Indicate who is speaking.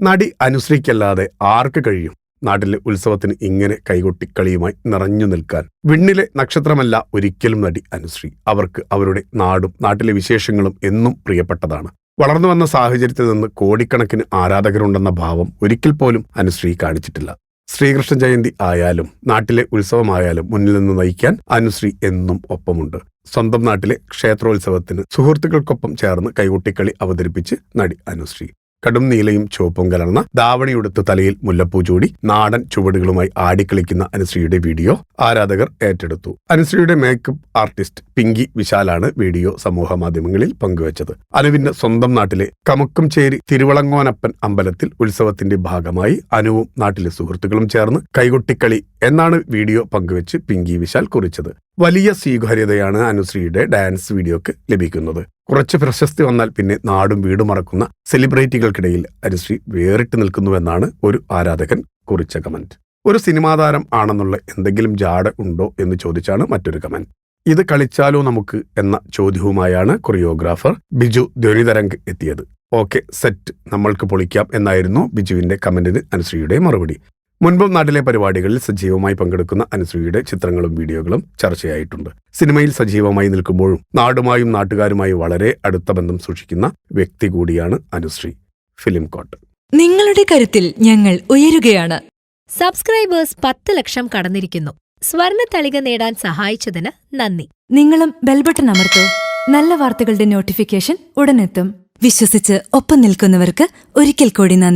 Speaker 1: നടി അനുശ്രീക്കല്ലാതെ ആർക്ക് കഴിയും? നാട്ടിലെ ഉത്സവത്തിന് ഇങ്ങനെ കൈകൊട്ടിക്കളിയുമായി നിറഞ്ഞു നിൽക്കാൻ. വിണ്ണിലെ നക്ഷത്രമല്ല ഒരിക്കലും നടി അനുശ്രീ. അവർക്ക് അവരുടെ നാടും നാട്ടിലെ വിശേഷങ്ങളും എന്നും പ്രിയപ്പെട്ടതാണ്. വളർന്നു വന്ന സാഹചര്യത്തിൽ നിന്ന് കോടിക്കണക്കിന് ആരാധകരുണ്ടെന്ന ഭാവം ഒരിക്കൽ പോലും അനുശ്രീ കാണിച്ചിട്ടില്ല. ശ്രീകൃഷ്ണ ജയന്തി ആയാലും നാട്ടിലെ ഉത്സവമായാലും മുന്നിൽ നിന്ന് നയിക്കാൻ അനുശ്രീ എന്നും ഒപ്പമുണ്ട്. സ്വന്തം നാട്ടിലെ ക്ഷേത്രോത്സവത്തിന് സുഹൃത്തുക്കൾക്കൊപ്പം ചേർന്ന് കൈകൊട്ടിക്കളി അവതരിപ്പിച്ച് നടി അനുശ്രീ. കടും നീലയും ചുവപ്പും കലർന്ന ദാവണിയുടുത്ത് തലയിൽ മുല്ലപ്പൂ ചൂടി നാടൻ ചുവടുകളുമായി ആടിക്കളിക്കുന്ന അനുശ്രീയുടെ വീഡിയോ ആരാധകർ ഏറ്റെടുത്തു. അനുശ്രീയുടെ മേക്കപ്പ് ആർട്ടിസ്റ്റ് പിങ്കി വിശാലാണ് വീഡിയോ സമൂഹ മാധ്യമങ്ങളിൽ പങ്കുവച്ചത്. അനുവിന്റെ സ്വന്തം നാട്ടിലെ കമുക്കംചേരി തിരുവളങ്ങോനപ്പൻ അമ്പലത്തിൽ ഉത്സവത്തിന്റെ ഭാഗമായി അനുവും നാട്ടിലെ സുഹൃത്തുക്കളും ചേർന്ന് കൈകൊട്ടിക്കളി എന്നാണ് വീഡിയോ പങ്കുവച്ച് പിങ്കി വിശാൽ കുറിച്ചത്. വലിയ സ്വീകാര്യതയാണ് അനുശ്രീയുടെ ഡാൻസ് വീഡിയോക്ക് ലഭിക്കുന്നത്. കുറച്ച് പ്രശസ്തി വന്നാൽ പിന്നെ നാടും വീടും മറക്കുന്ന സെലിബ്രിറ്റികൾക്കിടയിൽ അനുശ്രീ വേറിട്ട് നിൽക്കുന്നുവെന്നാണ് ഒരു ആരാധകൻ കുറിച്ച കമന്റ്. ഒരു സിനിമാ താരം ആണെന്നുള്ള എന്തെങ്കിലും ജാട ഉണ്ടോ എന്ന് ചോദിച്ചാണ് മറ്റൊരു കമന്റ്. ഇത് കളിച്ചാലോ നമുക്ക് എന്ന ചോദ്യവുമായാണ് കൊറിയോഗ്രാഫർ ബിജു ധ്വനിതരംഗ് എത്തിയത്. Okay set. നമ്മൾക്ക് പൊളിക്കാം എന്നായിരുന്നു ബിജുവിന്റെ കമന്റിന് അനുശ്രീയുടെ മറുപടി. മുൻപും നാട്ടിലെ പരിപാടികളിൽ സജീവമായി പങ്കെടുക്കുന്ന അനുശ്രീയുടെ ചിത്രങ്ങളും വീഡിയോകളും ചർച്ചയായിട്ടുണ്ട്. സിനിമയിൽ സജീവമായി നിൽക്കുമ്പോഴും നാടുമായും നാട്ടുകാരുമായും വളരെ അടുത്ത ബന്ധം സൂക്ഷിക്കുന്ന വ്യക്തി കൂടിയാണ് അനുശ്രീ. Film coat.
Speaker 2: നിങ്ങളുടെ കരുത്തിൽ ഞങ്ങൾ ഉയരുകയാണ്.
Speaker 3: സബ്സ്ക്രൈബേഴ്സ് പത്ത് ലക്ഷം കടന്നിരിക്കുന്നു. സ്വർണ തളിക നേടാൻ സഹായിച്ചതിന് നന്ദി.
Speaker 2: നിങ്ങളും ബെൽബട്ടൺ അമർത്തോ. നല്ല വാർത്തകളുടെ നോട്ടിഫിക്കേഷൻ ഉടനെത്തും. വിശ്വസിച്ച് ഒപ്പം നിൽക്കുന്നവർക്ക് ഒരിക്കൽ കൂടി നന്ദി.